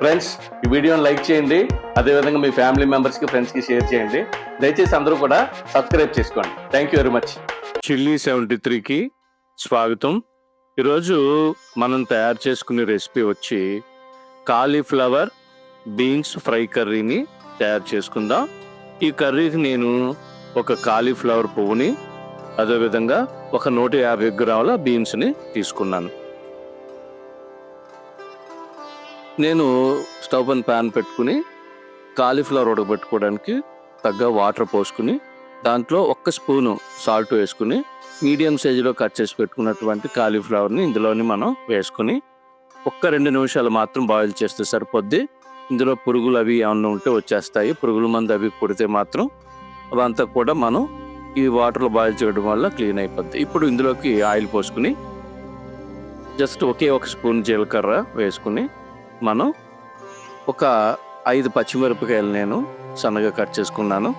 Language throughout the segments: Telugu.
ఫ్రెండ్స్ ఈ వీడియోని లైక్ చేయండి. అదేవిధంగా మీ ఫ్యామిలీ మెంబర్స్కి ఫ్రెండ్స్కి షేర్ చేయండి. దయచేసి అందరూ కూడా సబ్స్క్రైబ్ చేసుకోండి. Thank you very much chilli seventy త్రీకి స్వాగతం. ఈరోజు మనం తయారు చేసుకునే రెసిపీ వచ్చి కాలీఫ్లవర్ బీన్స్ ఫ్రై కర్రీని తయారు చేసుకుందాం. ఈ కర్రీకి నేను ఒక కాలీఫ్లవర్ పువ్వుని అదేవిధంగా ఒక నూట యాభై గ్రాముల బీన్స్ని తీసుకున్నాను. నేను స్టవ్ అండ్ ప్యాన్ పెట్టుకుని కాలీఫ్లవర్ ఉడకబెట్టుకోవడానికి తగ్గ వాటర్ పోసుకుని దాంట్లో ఒక్క స్పూను సాల్ట్ వేసుకుని మీడియం సైజులో కట్ చేసి పెట్టుకున్నటువంటి కాలీఫ్లవర్ని ఇందులోని మనం వేసుకుని ఒక్క రెండు నిమిషాలు మాత్రం బాయిల్ చేస్తే సరిపోద్ది. ఇందులో పురుగులు అవి ఏమన్నా ఉంటే వచ్చేస్తాయి. పురుగుల మందు అవి పుడితే మాత్రం అవంతా కూడా మనం ఈ వాటర్లో బాయిల్ చేయడం వల్ల క్లీన్ అయిపోద్ది. ఇప్పుడు ఇందులోకి ఆయిల్ పోసుకుని జస్ట్ ఒకే ఒక స్పూన్ జీలకర్ర వేసుకుని మనం ఒక ఐదు పచ్చిమిరపకాయలు నేను సన్నగా కట్ చేసుకున్నాను.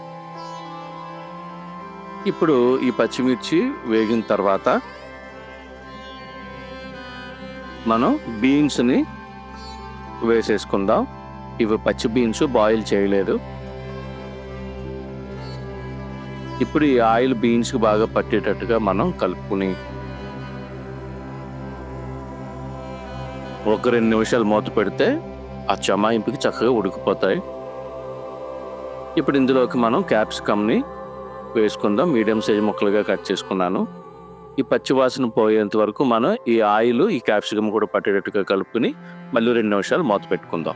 ఇప్పుడు ఈ పచ్చిమిర్చి వేగిన తర్వాత మనం బీన్స్ని వేసేసుకుందాం. ఇవి పచ్చి బీన్స్ బాయిల్ చేయలేదు. ఇప్పుడు ఈ ఆయిల్ బీన్స్కి బాగా పట్టేటట్టుగా మనం కలుపుకుని ఒక రెండు నిమిషాలు మూత పెడితే ఆ చమాయింపుకి చక్కగా ఉడికిపోతాయి. ఇప్పుడు ఇందులోకి మనం క్యాప్సికమ్ని వేసుకుందాం. మీడియం సైజ్ ముక్కలుగా కట్ చేసుకున్నాను. ఈ పచ్చి వాసన పోయేంత వరకు మనం ఈ ఆయిల్ ఈ క్యాప్సికమ్ కూడా పట్టేటట్టుగా కలుపుకుని మళ్ళీ రెండు నిమిషాలు మూత పెట్టుకుందాం.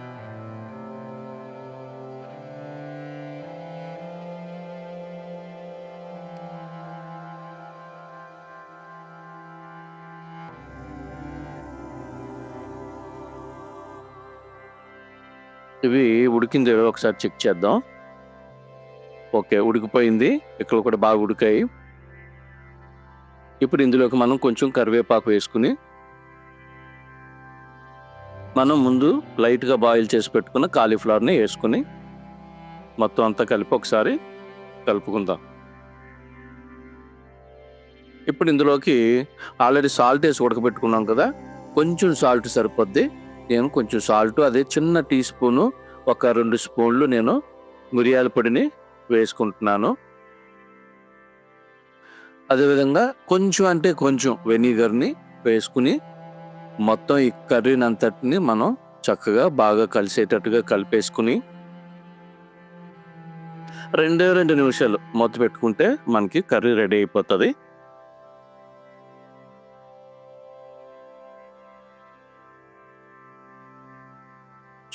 ఇవి ఉడికింది ఒకసారి చెక్ చేద్దాం. ఓకే ఉడికిపోయింది. ఇక్కడ కూడా బాగా ఉడికాయి. ఇప్పుడు ఇందులోకి మనం కొంచెం కరివేపాకు వేసుకుని మనం ముందు లైట్గా బాయిల్ చేసి పెట్టుకున్న కాలీఫ్లవర్ని వేసుకుని మొత్తం అంతా కలిపి ఒకసారి కలుపుకుందాం. ఇప్పుడు ఇందులోకి ఆల్రెడీ సాల్ట్ వేసి ఉడకబెట్టుకున్నాం కదా కొంచెం సాల్ట్ సరిపోద్ది. నేను కొంచెం సాల్ట్ అదే చిన్న టీ స్పూను ఒక రెండు స్పూన్లు నేను మిరియాల పొడిని వేసుకుంటున్నాను. అదేవిధంగా కొంచెం అంటే కొంచెం వెనిగర్ని వేసుకుని మొత్తం ఈ కర్రీని అంతటిని మనం చక్కగా బాగా కలిసేటట్టుగా కలిపేసుకుని రెండే రెండు నిమిషాలు మొత్తం పెట్టుకుంటే మనకి కర్రీ రెడీ అయిపోతుంది.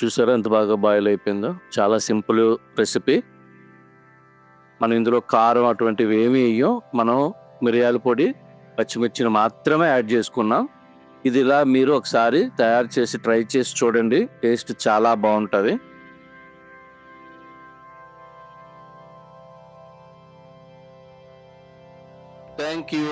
చూసారా ఎంత బాగా బాయిల్ అయిపోయిందో? చాలా సింపుల్ రెసిపీ మనం ఇందులో కారం అటువంటివి ఏమి వేయం మనం మిరియాల పొడి పచ్చిమిర్చిని మాత్రమే యాడ్ చేసుకున్నాం. ఇది ఇలా మీరు ఒకసారి తయారు చేసి ట్రై చేసి చూడండి. టేస్ట్ చాలా బాగుంటుంది. Thank you